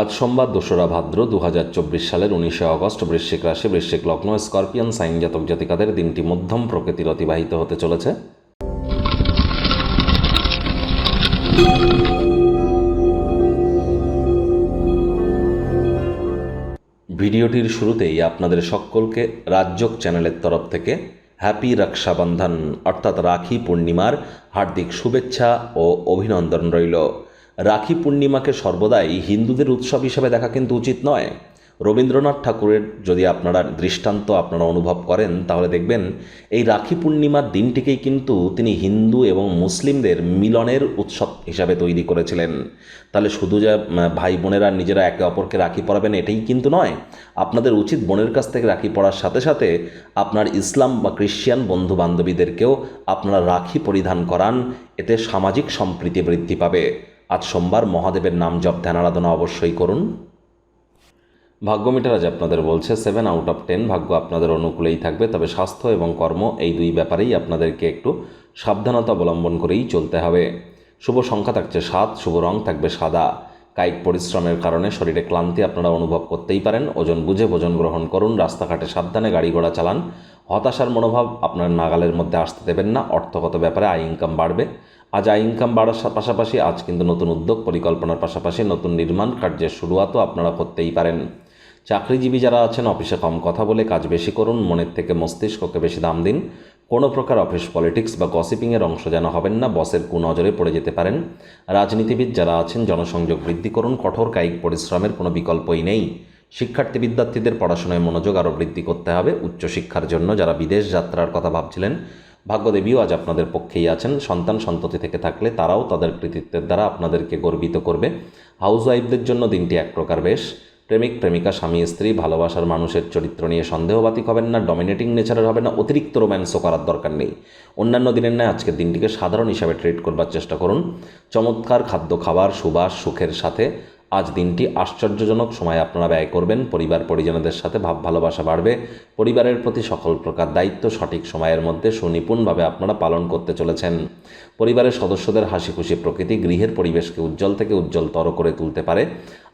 আজ সোমবার দোসরা ভাদ্র দু হাজার চব্বিশ সালের উনিশে আগস্ট বৃশ্চিক রাশি, বৃশ্চিক লগ্ন, স্করপিয়ান, সাইন জাতক জাতিকাদের দিনটি মধ্যম প্রকৃতির অতিবাহিত হতে চলেছে। ভিডিওটির শুরুতেই আপনাদের সকলকে রাজ্যক চ্যানেলের তরফ থেকে হ্যাপি রক্ষাবন্ধন, অর্থাৎ রাখি পূর্ণিমার হার্দিক শুভেচ্ছা ও অভিনন্দন রইল। রাখি পূর্ণিমাকে সর্বদাই হিন্দুদের উৎসব হিসেবে দেখা কিন্তু উচিত নয়। রবীন্দ্রনাথ ঠাকুরের যদি আপনারা দৃষ্টান্ত আপনারা অনুভব করেন, তাহলে দেখবেন এই রাখি পূর্ণিমার দিনটিকেই কিন্তু তিনি হিন্দু এবং মুসলিমদের মিলনের উৎসব হিসাবে তৈরি করেছিলেন। তাহলে শুধু যে ভাই বোনেরা নিজেরা একে অপরকে রাখি পরাবেন এটাই কিন্তু নয়। আপনাদের উচিত বোনের কাছ থেকে রাখি পরার সাথে সাথে আপনার ইসলাম বা খ্রিশ্চান বন্ধু বান্ধবীদেরকেও আপনারা রাখি পরিধান করান, এতে সামাজিক সম্প্রীতি বৃদ্ধি পাবে। আজ সোমবার মহাদেবের নাম জপ, ধ্যান, আরাধনা অবশ্যই করুন। ভাগ্য মিটার আজ আপনাদের বলছে সেভেন আউট অফ টেন ভাগ্য আপনাদের অনুকূলেই থাকবে, তবে স্বাস্থ্য এবং কর্ম এই দুই ব্যাপারেই আপনাদেরকে একটু সাবধানতা অবলম্বন করেই চলতে হবে। শুভ সংখ্যা থাকছে সাত, শুভ রং থাকবে সাদা। কায়িক পরিশ্রমের কারণে শরীরে ক্লান্তি আপনারা অনুভব করতেই পারেন। ওজন বুঝে ভোজন গ্রহণ করুন, রাস্তাঘাটে সাবধানে গাড়ি ঘোড়া চালান। হতাশার মনোভাব আপনার নাগালের মধ্যে আসতে দেবেন না, অর্থগত ব্যাপারে আয় ইনকাম বাড়বে। আজ আয় ইনকাম বাড়ার পাশাপাশি আজ কিন্তু নতুন উদ্যোগ পরিকল্পনার পাশাপাশি নতুন নির্মাণ কার্যের শুরুয়াতও আপনারা করতেই পারেন। চাকরিজীবী যারা আছেন, অফিসে কম কথা বলে কাজ বেশি করুন, মনের থেকে মস্তিষ্ককে বেশি দাম দিন। কোনো প্রকার অফিস পলিটিক্স বা গসিপিংয়ের অংশ যেন হবেন না, বসের কুনজরে পড়ে যেতে পারেন। রাজনীতিবিদ যারা আছেন, জনসংযোগ বৃদ্ধি করুন, কঠোর কায়িক পরিশ্রমের কোনো বিকল্পই নেই। শিক্ষার্থী বিদ্যার্থীদের পড়াশোনায় মনোযোগ আরও বৃদ্ধি করতে হবে। উচ্চশিক্ষার জন্য যারা বিদেশ যাত্রার কথা ভাবছিলেন, ভাগ্যদেবীও আজ আপনাদের পক্ষেই আছেন। সন্তান সন্ততি থেকে থাকলে তারাও তাদের কৃতিত্বের দ্বারা আপনাদেরকে গর্বিত করবে। হাউস ওয়াইফদের জন্য দিনটি এক প্রকার বেশ। প্রেমিক, প্রেমিকা, স্বামী, স্ত্রী, ভালোবাসার মানুষের চরিত্র নিয়ে সন্দেহবাতিক হবেন না, ডমিনেটিং নেচারের হবে না, অতিরিক্ত রোম্যান্সও করার দরকার নেই। অন্যান্য দিনের ন্যায় আজকের দিনটিকে সাধারণ হিসাবে ট্রিট করবার চেষ্টা করুন। চমৎকার খাদ্য খাবার, সুবাস, সুখের সাথে আজ দিনটি আশ্চর্যজনক সময় আপনারা ব্যয় করবেন। পরিবার পরিজনদের সাথে ভাব ভালোবাসা বাড়বে। পরিবারের প্রতি সকল প্রকার দায়িত্ব সঠিক সময়ের মধ্যে সুনিপুণভাবে আপনারা পালন করতে চলেছেন। পরিবারের সদস্যদের হাসি খুশি প্রকৃতি গৃহের পরিবেশকে উজ্জ্বল থেকে উজ্জ্বলতর করে তুলতে পারে।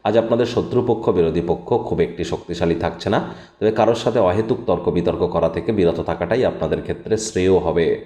আজ আপনাদের শত্রুপক্ষ, বিরোধী পক্ষ খুব একটি শক্তিশালী থাকছে না। তবে কারোর সাথে অহেতুক তর্ক বিতর্ক করা থেকে বিরত থাকাটাই আপনাদের ক্ষেত্রে শ্রেয় হবে।